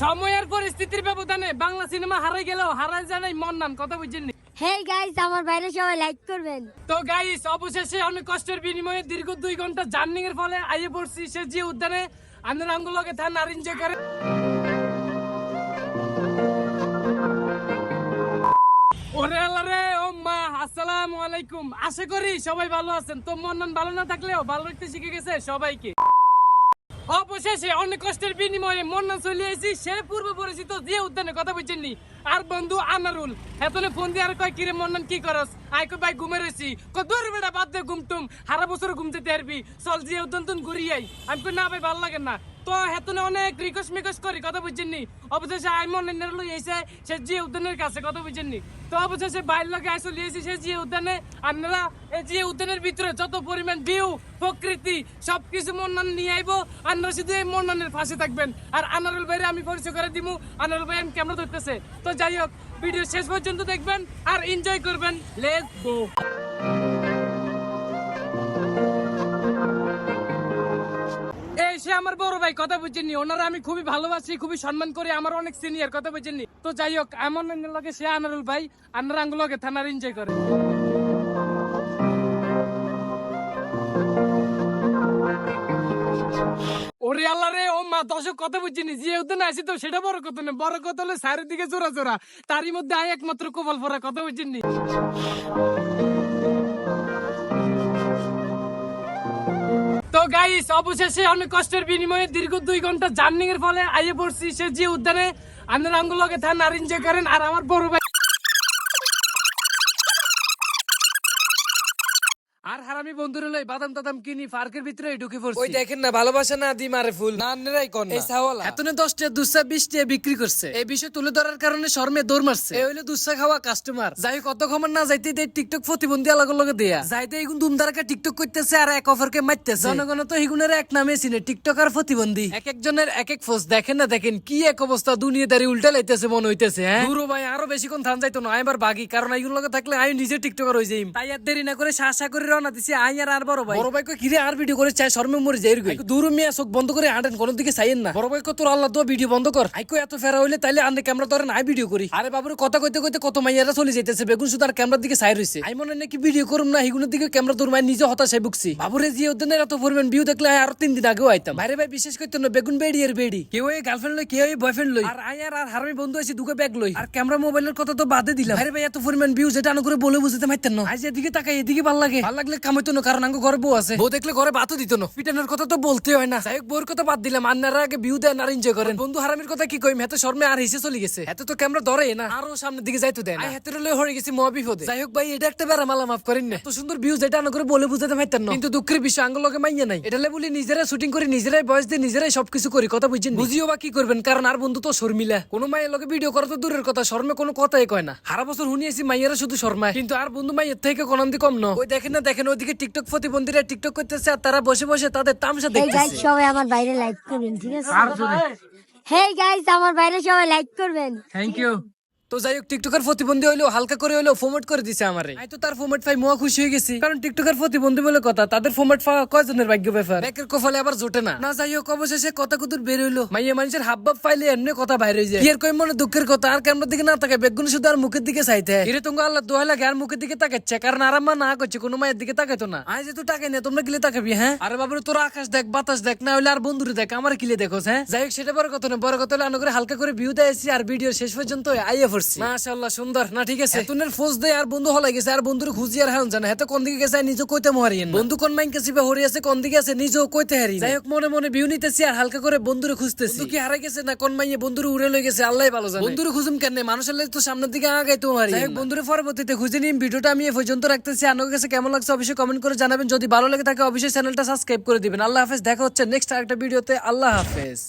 সময়ের পরিস্থিতির ব্যবধানে বাংলা সিনেমা হারাই গেলেও হারাই জানাই মন নাম কথা বুঝছেন? হে গাইস আমার বাইরে সবাই লাইক করবেন। তো গাইস অবশেষে অনেক কষ্টের বিনিময়ে দীর্ঘ দুই ঘণ্টা জার্নিং এর ফলে আইয়ে পড়ছি সে যে উদ্যানে আর করে ওরে আল্লাহ রে ও মা আসসালামু আলাইকুম। আশা করি সবাই ভালো আছেন। তো মন মন ভালো না থাকলেও ভালো রাখতে শিখে গেছে সবাইকে। অবশেষে অনেক কষ্টের বিনিময়ে মন্না চলে এসেছি। সে পূর্ব পরিচিত যে উদ্যানে কথা বুঝছেননি আর বন্ধু আনারুল এতনে ফোন দিয়ে আর কয়, কিরে মন্নান, কি করস? আই কই ভাই, ঘুমে রয়েছি কদর দূর বেড়া বাদ দে ঘুমটুম। হারা বছর ঘুমতে পারবি চল যে উদ্যান তুন ঘুরিয়াই আমি না ভাই, ভালো লাগে না। তো হেতনে অনেক রিকোয়েস্ট মিকোয়েস্ট করি, কথা বুঝছেননি অবশেষে আই মন্নান লই এসে সে যে উদ্যানের কাছে, কথা বুঝছেননি তো অবশেষে বাইর লাগে আইসো লিয়েছি সে যে উদ্যানে। আপনারা এই যে উদ্যানের ভিতরে যত পরিমাণ ভিউ প্রকৃতি, সবকিছু মন্নান নিয়ে আইবো। আপনারা শুধু এই মন্নানের পাশে থাকবেন। আর আনারুল ভাইরে আমি পরিচয় করে দিব আনারুল ভাই আমি ক্যামেরা ধরতেছে? তো যাই হোক ভিডিও শেষ পর্যন্ত দেখবেন আর এনজয় করবেন। লেটস গো আমার বড় ভাই কথা বুঝছেননি ওনারা আমি খুবই ভালোবাসি, খুবই সম্মান করি, আমার অনেক সিনিয়র কথা বুঝছেননি তো যাই হোক, এমন লাগে সে আনারুল ভাই, আনার আঙ্গুলকে থানার এনজয় করে। ওরে আল্লাহ রে, ও মা, দর্শক কথা বুঝছিনি যে উদ্যানে আসি তো সেটা বড় কথা না। বড় কথা হলো চারিদিকে জোড়া জোড়া, তারই মধ্যে আয় একমাত্র কপাল পরা কথা বুঝছিনি তো গাইস অবশেষে অনেক কষ্টের বিনিময়ে দীর্ঘ দুই ঘণ্টা জার্নিং এর ফলে আইয়ে পড়ছি। সে যে উদ্যানে আন্দোলন আঙ্গুলকে থান আর করেন। আর আমার বড় ভাই আর হারামি বন্ধুরা লই বাদাম টাদাম কিনি পার্কের ভিতরে ঢুকে পড়ছি। ওই দেখেন না ভালোবাসা না দি মারে ফুল। না আন্নেরাই কর না। এই সাওয়ালা এতনে দশটা দুসা বিশটা বিক্রি করছে। এই বিষয় তুলে ধরার কারণে শর্মে দৌড় মারছে। এই হইল দুসা খাওয়া কাস্টমার যাই কত ক্ষমা না যাইতে দেয় টিকটক প্রতিবন্ধী আলাগ লগে দেয়া। যাইতে এগুন ধুমধারাকা টিকটক করতেছে আর এক অফারকে মারতেছে। জনগণ তো এগুনের এক নামে চিনে টিকটক আর প্রতিবন্ধী। এক একজনের এক এক ফোস দেখেন না দেখেন কি এক অবস্থা দুনিয়াদারি উল্টা লাইতেছে মনে হইতেছে হ্যাঁ? দুরো ভাই আরও বেশিক্ষণ থান যাইতো না আইবার বাগি কারণ এইগুলো লগে থাকলে আমি নিজে টিকটকার হয়ে যাই তাই আর দেরি না করে শাসা করে দিছি আই আর আর বড় ভাই। বড় ভাই কিরে আর ভিডিও করে চাই শর্মে মরে যাই গই দূর মিয়া চোখ বন্ধ করে আটেন কোন দিকে চাইেন না। বড় ভাই তোর আল্লাহ দো ভিডিও বন্ধ কর। আই কই এত ফেরা হইলে তাইলে আন্নে ক্যামেরা ধরে না ভিডিও করি। আরে বাবুরে কথা কইতে কইতে কত মাইয়ারা চলে যাইতেছে বেগুন সুতার ক্যামেরার দিকে চাই রইছে। আই মনে নাকি ভিডিও করুম না হিগুনের দিকে ক্যামেরা ধরুম আই নিজে হতাশায় ভুগছি। বাবুরে যে ওদের এত পরিমাণ ভিউ দেখলে আরও তিন দিন আগেও আইতাম। বাইরে ভাই বিশেষ করতে না বেগুন বেড়ি এর বেড়ি। কেউ এই গার্লফ্রেন্ড লই কেউ এই বয়ফ্রেন্ড লই। আর আই আর আর হারামি বন্ধু আছে দুকে ব্যাগ লই। আর ক্যামেরা মোবাইলের কথা তো বাদে দিলাম। বাইরে ভাই এত পরিমাণ ভিউ যেটা আনো করে বলে বুঝতে মাইতেন না। আজ এদিকে তাকাই এদিকে ভালো লাগে। ভালো লাগলে কামাইতো না কারণ আঙ্গো ঘরে বউ আছে। বউ দেখলে ঘরে ভাতও দিত না। পিটানোর কথা তো বলতে হয় না। যাই হোক বউর কথা বাদ দিলাম। আন্নারা আগে ভিউ দেন আর এনজয় করেন। বন্ধু হারামির কথা কি কইম? এত শর্মে আর হিসে চলে গেছে। এত তো ক্যামেরা ধরে না। আরও সামনের দিকে যাইতো দেয় না। হাতে লয়ে হয়ে গেছি মহাবিপদে। যাই হোক ভাই এটা একটা বেড়া মালা মাফ করেন না। এত সুন্দর ভিউ যেটা আনো করে বলে বুঝাতে পারতেন না। কিন্তু দুঃখের বিষয় আঙ্গুল লগে মাইয়া নাই। এটা বলি নিজেরাই শুটিং করি নিজেরাই বয়স দিয়ে নিজেরাই সবকিছু করি কথা বুঝছেন বুঝিও বা কি করবেন কারণ আর বন্ধু তো শর্মিলা। কোনো মায়ের লগে ভিডিও করা তো দূরের কথা শর্মে কোনো কথাই কয় না। সারা বছর শুনিয়েছি মাইয়ারা শুধু শর্মায়। কিন্তু আর বন্ধু মাইয়ের থেকে কোনান্দি কম ন। ওই দেখেন না দেখেন ওইদিকে টিকটক প্রতিবন্ধীরা টিকটক করতেছে আর তারা বসে বসে তাদের তামসা দেখতেছে। সবাই আমার বাইরে লাইক করবেন ঠিক আছে? হে গাইস আমার বাইরে সবাই লাইক করবেন। থ্যাংক ইউ তো যাই হোক টিকটকের প্রতিবন্ধী হইলেও হালকা করে হইলেও ফোমেট করে দিছে আমারে। আমি তো তার ফোমেট পাই মোয়া খুশি হয়ে গেছি। কারণ টিকটকের প্রতিবন্ধী বলে কথা তাদের ফোমেট পাওয়া কয়জনের ভাগ্য ব্যাপার? ব্যাকের কফলে আবার জোটে না। না যাই হোক অবশেষে কথা কুতুর বের হইল। মাইয়া মানুষের হাব ভাব পাইলে এমনি কথা বাইরে হয়ে যায়। আর কই মনে দুঃখের কথা আর ক্যামেরার দিকে না তাকায় বেগুন শুধু আর মুখের দিকে চাইতে। এরে তোমাকে আল্লাহ দোয়া লাগে আর মুখের দিকে তাকাচ্ছে কারণ আরাম না করছে কোনো মায়ের দিকে তাকাইতো না। আজ যেহেতু টাকাই না তোমরা গিলে তাকাবি হ্যাঁ? আরে বাবুরে তোর আকাশ দেখ বাতাস দেখ না হলে আর বন্ধুরে দেখ আমার কিলে দেখো হ্যাঁ? যাই হোক সেটা বড় কথা না বড় কথা হলো আনো করে হালকা করে ভিউ দেয়ছি আর ভিডিও শেষ পর্যন্ত আইয়া পড়ছি মাশাআল্লাহ সুন্দর। না ঠিক আছে। তুনের ফোজ দেয় আর বন্ধু হলাই গেছে আর বন্ধুর খুঁজি আর হাউন জানা। হেতে কোন দিকে গেছে নিজে কইতে মহারিয়েন বন্ধু কোন মাইন কাছে বা হরি আছে কোন দিকে আছে নিজেও কইতে হারি যাই হোক মনে মনে ভিউ নিতেছি আর হালকা করে বন্ধুরে খুঁজতেছি। বন্ধু কি হারাই গেছে না কোন মাইয়ে বন্ধুরে উড়ে লই গেছে আল্লাহই ভালো জানে। বন্ধুরে খুঁজুম কেন মানুষের লাগে তো সামনের দিকে আগাইতে মারি যাই হোক বন্ধুরে পরবর্তীতে খুঁজে নিম। ভিডিওটা আমি এ পর্যন্ত রাখতেছি। আপনার কাছে কেমন লাগছে অবশ্যই কমেন্ট করে জানাবেন। যদি ভালো লাগে থাকে অবশ্যই চ্যানেলটা সাবস্ক্রাইব করে দিবেন। আল্লাহ হাফেজ। দেখা হচ্ছে নেক্সট আরেকটা ভিডিওতে আল্লাহ হাফেজ।